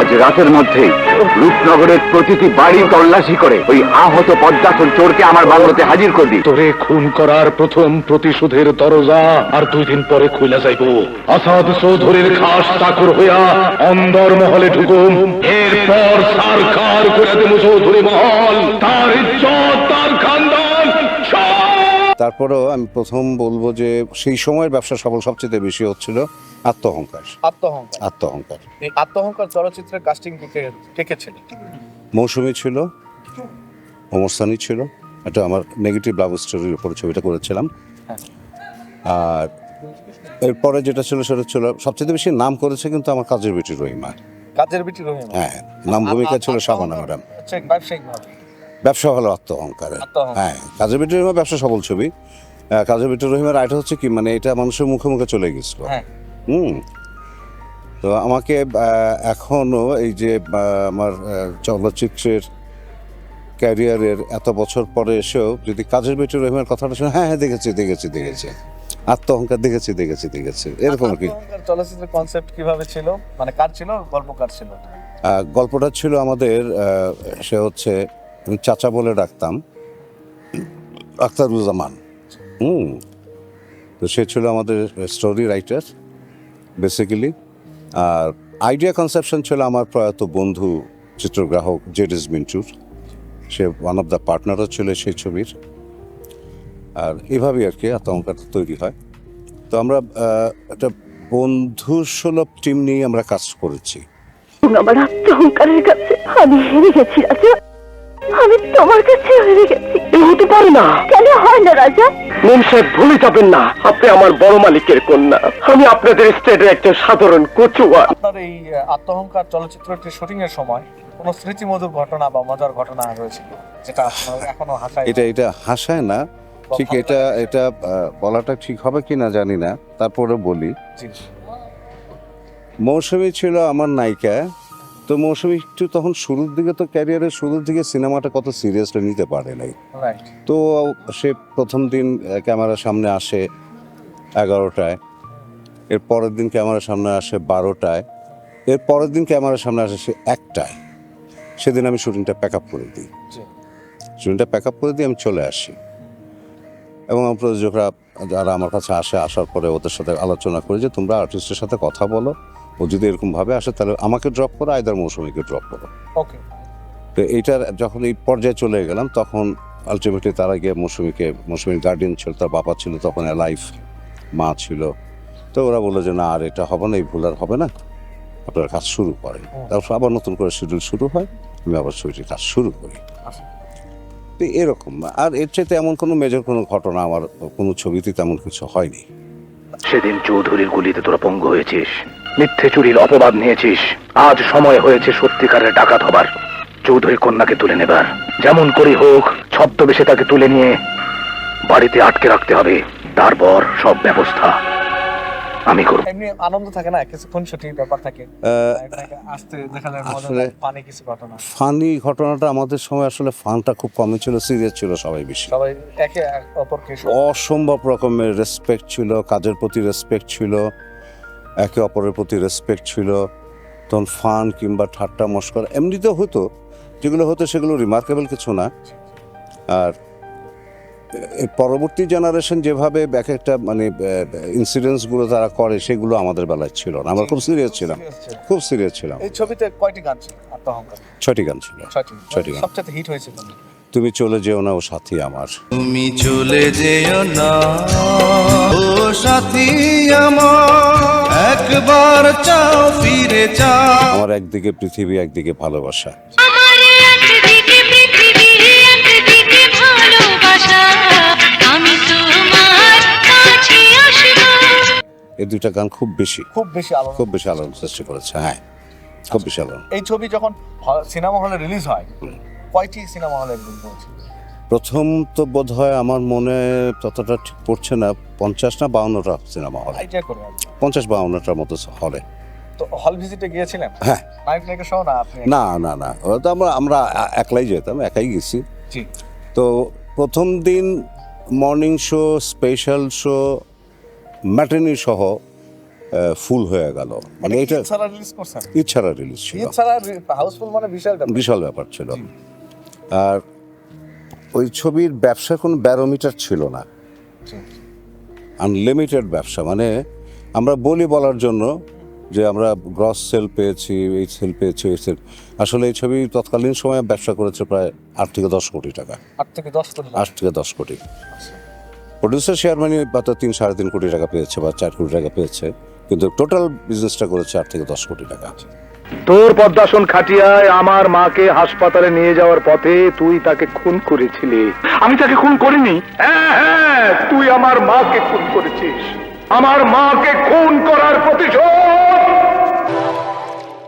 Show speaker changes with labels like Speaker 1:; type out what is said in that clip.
Speaker 1: আজ রাতের মধ্যেই রূপনগরের প্রতিটি বাড়ি তল্লাশি করে ওই আহত পদ্মাসন চোরকে আমার বাংলোতে হাজির করবি
Speaker 2: তোরে খুন করার প্রথম প্রতিশোধের দরজা আর দুই দিন পরে খুলে যাইব। আসাদ চৌধুরীর খাস ঠাকুর হইয়া অন্দর মহলে ঢুকুম। এরপর সারকার করে দেব চৌধুরী মহল। তার
Speaker 3: তারপরেও আমি প্রথম বলব যে সেই সময়ের ব্যবসা সফল সবচেয়ে বেশি হচ্ছিল আত্মহংকার।
Speaker 4: আত্মহংকার?
Speaker 3: আত্মহংকার।
Speaker 4: এই আত্মহংকার চলচ্চিত্রের কাস্টিং কে ছিল?
Speaker 3: মৌসুমী ছিল সানি ছিল এটা আমার নেগেটিভ লাভ স্টোরির উপর ছবিটা করেছিলাম।
Speaker 4: হ্যাঁ।
Speaker 3: আর এরপরে যেটা ছিল সেটা ছিল সবচেয়ে বেশি নাম করেছে কিন্তু আমার কাজের বেটি রহিমা।
Speaker 4: কাজের বিটি রহিমা?
Speaker 3: হ্যাঁ নাম ভূমিকা ছিল শাবানা ম্যাডাম। ব্যবসা হলো আত্মহংকার
Speaker 4: আত্মহংকার।
Speaker 3: হ্যাঁ কাজের বেটি রহিমা ব্যবসা সফল ছবি। আহ, কাজের বেটি রহিমার আয়টা হচ্ছে কি? মানে এটা মানুষের মুখে মুখে চলে গেছিল
Speaker 4: হ্যাঁ।
Speaker 3: হুম। তো আমাকে আহ, এখনও এই যে আমার চলচ্চিত্রের ক্যারিয়ারের এত বছর পরে এসেও যদি কাজের বেটি রহিমের কথাটা শুনে হ্যাঁ হ্যাঁ দেখেছি দেখেছি দেখেছি। আত্মহংকার দেখেছি দেখেছি দেখেছি। এরকম আর কি।
Speaker 4: চলচ্চিত্রের কনসেপ্ট কীভাবে ছিল? মানে কার ছিল? গল্পকার ছিল?
Speaker 3: গল্পটা ছিল আমাদের সে হচ্ছে চাচা বলে ডাকতাম, আখতারুজ্জামান। হুম। তো সে ছিল আমাদের স্টোরি রাইটার বেসিক্যালি আর আইডিয়া কনসেপশন ছিল আমার প্রয়াত বন্ধু, চিত্রগ্রাহক জেডিস মিন্টুর। সে ওয়ান অফ দ্য পার্টনারও ছিল সেই ছবির। আর এভাবেই আর কি আতঙ্কটা তৈরি হয়। তো আমরা একটা বন্ধু সুলভ টিম নিয়ে আমরা কাজ করেছি।
Speaker 5: আমার আত্মহংকারের কাছে আমি হেরে গেছি, রাজা। আমি তোমার কাছে হেরে গেছি। হতে পারে না। কেন হয় না রাজা?
Speaker 1: মেম সাহেব ভুলে যাবেন না। আপনি আমার বড় মালিকের কন্যা। আমি আপনাদের স্টেটের একজন সাধারণ কচুয়া।
Speaker 4: আপনার এই আত্মহংকার চলচ্চিত্রটি শুটিং এর সময় কোনো স্মৃতিমধুর ঘটনা বা মজার ঘটনা রয়েছে যেটা আপনার এখনও হাসায়
Speaker 3: এটা এটা হাসায় না। ঠিক এটা এটা বলাটা ঠিক হবে কি না জানি না। তারপরে বলি।
Speaker 4: জি।
Speaker 3: মৌসুমী ছিল আমার নায়িকা। তো মৌসুমী একটু তখন শুরুর দিকে তো ক্যারিয়ারের শুরুর দিকে সিনেমাটা কত সিরিয়াসলি নিতে পারে নাই। তো সে প্রথম দিন ক্যামেরার সামনে আসে এগারোটায় এর পরের দিন ক্যামেরার সামনে আসে বারোটায় এর পরের দিন ক্যামেরার সামনে আসে সে একটায়। সেদিন আমি শুটিংটা প্যাক আপ করে দিই। শুটিংটা প্যাক আপ করে দিয়ে আমি চলে আসি। এবং আমার প্রযোজকরা যারা আমার কাছে আসে আসার পরে ওদের সাথে আলোচনা করি যে তোমরা আর্টিস্টের সাথে কথা বলো ও যদি এরকমভাবে আসে তাহলে আমাকে ড্রপ করো আয়দার মৌসুমীকে ড্রপ করো।
Speaker 4: ওকে
Speaker 3: তো এইটার যখন এই পর্যায়ে চলে গেলাম তখন আলটিমেটলি তারা গিয়ে মৌসুমীকে মৌসুমীর গার্ডিয়ান ছিল তার বাবা ছিল তখন লাইফ মা ছিল। তো ওরা বলল যে না আর এটা হবে না এই ভুল আর হবে না। আপনার কাজ শুরু করে তারপর আবার নতুন করে শিডিউল শুরু হয় আমি আবার ছবিটির কাজ শুরু করি।
Speaker 4: আচ্ছা।
Speaker 3: তো এরকম। আর এর চাইতে এমন কোনো মেজর কোনো ঘটনা আমার কোনো ছবিতে তেমন কিছু হয়নি।
Speaker 1: সেদিন চৌধুরীর গুলিতে তোরা পঙ্গু হয়েছিস। মিথ্যে চুরির অপবাদ নিয়েছিস। আজ সময় হয়েছে সত্যিকারের ডাকাত হবার। চৌধুরী কন্যাকে তুলে নেবার। যেমন করি হোক ছদ্মবেশে তাকে তুলে নিয়ে বাড়িতে আটকে রাখতে হবে। তারপর সব ব্যবস্থা আমি করব।
Speaker 4: এমনি আনন্দ থাকে না? কিছুক্ষণ শুটিং ব্যাপার থাকে। আসতে দেখা যায়
Speaker 3: আসলে-
Speaker 4: পানি কিছু ঘটনা।
Speaker 3: ফানি ঘটনাটা আমাদের সময় আসলে ফানটা খুব কমই ছিল সিরিয়াস ছিল সবাই বেশি।
Speaker 4: সবাই একে অপরকে
Speaker 3: অসম্ভব রকমের রেসপেক্ট ছিল কাজের প্রতি রেসপেক্ট ছিল। একে অপরের প্রতি রেসপেক্ট ছিল। তখন ফান কিংবা ঠাট্টা মস্কর এমনিতেও হতো যেগুলো হতো সেগুলো রিমার্কেবল কিছু না। আর পরবর্তী জেনারেশন যেভাবে এক একটা মানে ইনসিডেন্টসগুলো তারা করে সেগুলো আমাদের বেলায় ছিল না। আমরা খুব সিরিয়াস ছিলাম। খুব সিরিয়াস ছিলাম।
Speaker 4: এই ছবিতে কয়টি গান ছিল?
Speaker 3: ছয়টি গান ছিল।
Speaker 4: ছয়টি।
Speaker 3: গান।
Speaker 4: সবচেয়ে হিট হয়েছে?
Speaker 3: তুমি চলে যেও না ও সাথী আমার।
Speaker 6: তুমি চলে যেও না ও সাথী আমার। একবার চাও ফিরে চাও।
Speaker 3: আমার একদিকে পৃথিবী একদিকে ভালোবাসা।
Speaker 7: আমার একদিকে পৃথিবী একদিকে ভালোবাসা। আমি তোমার কাছে আসব।
Speaker 3: এই দুইটা গান খুব বেশি।
Speaker 4: খুব বেশি আলোড়ন
Speaker 3: খুব বেশি আলোড়ন সৃষ্টি করেছে হ্যাঁ। খুব বেশি আলোড়ন
Speaker 4: এই ছবি যখন সিনেমা হলে রিলিজ হয় কয়টি সিনেমা হলে রিলিজ হয়েছে
Speaker 3: প্রথম তো বোধ হয় আমার মনে ততটা ঠিক পড়ছে না পঞ্চাশ না বাউন্নটা সিনেমা হলে।
Speaker 4: করে
Speaker 3: পঞ্চাশ বাউন্নটার মতো হলে।
Speaker 4: তো হল ভিজিটে গিয়েছিলেন?
Speaker 3: হ্যাঁ।
Speaker 4: নায়ক নায়িকা সহ না আপনি?
Speaker 3: না না না। তো আমরা আমরা একলাই যেতাম একাই গেছি।
Speaker 4: জি।
Speaker 3: তো প্রথম দিন morning show special show matinee সহ ফুল হয়ে গেল। মানে এটা
Speaker 4: রিলিজ
Speaker 3: ছিল।
Speaker 4: হাউসফুল মানে বিশাল
Speaker 3: বিশাল ব্যাপার ছিল। আর ওই ছবির ব্যবসার কোনো ব্যারোমিটার ছিল না। আনলিমিটেড ব্যবসা মানে আমরা বলি বলার জন্য যে আমরা গ্রস সেল পেয়েছি এই সেল পেয়েছি এই সেল আসলে এই ছবি তৎকালীন সময়ে ব্যবসা করেছে প্রায় আট থেকে দশ কোটি টাকা।
Speaker 4: আট থেকে দশ কোটি
Speaker 3: আট থেকে দশ কোটি। প্রডিউসার শেয়ার মানি হয়তো তিন সাড়ে তিন কোটি টাকা পেয়েছে বা চার কোটি টাকা পেয়েছে। কিন্তু টোটাল বিজনেসটা করেছে আট থেকে দশ কোটি টাকা।
Speaker 2: তোর পদ্মাসন খাটিয়ায় আমার মাকে হাসপাতালে নিয়ে যাওয়ার পথে তুই তাকে খুন করেছিলি। আমি তাকে খুন করিনি। হ্যাঁ হ্যাঁ তুই আমার মাকে খুন করেছিস। আমার মাকে খুন করার প্রতিশোধ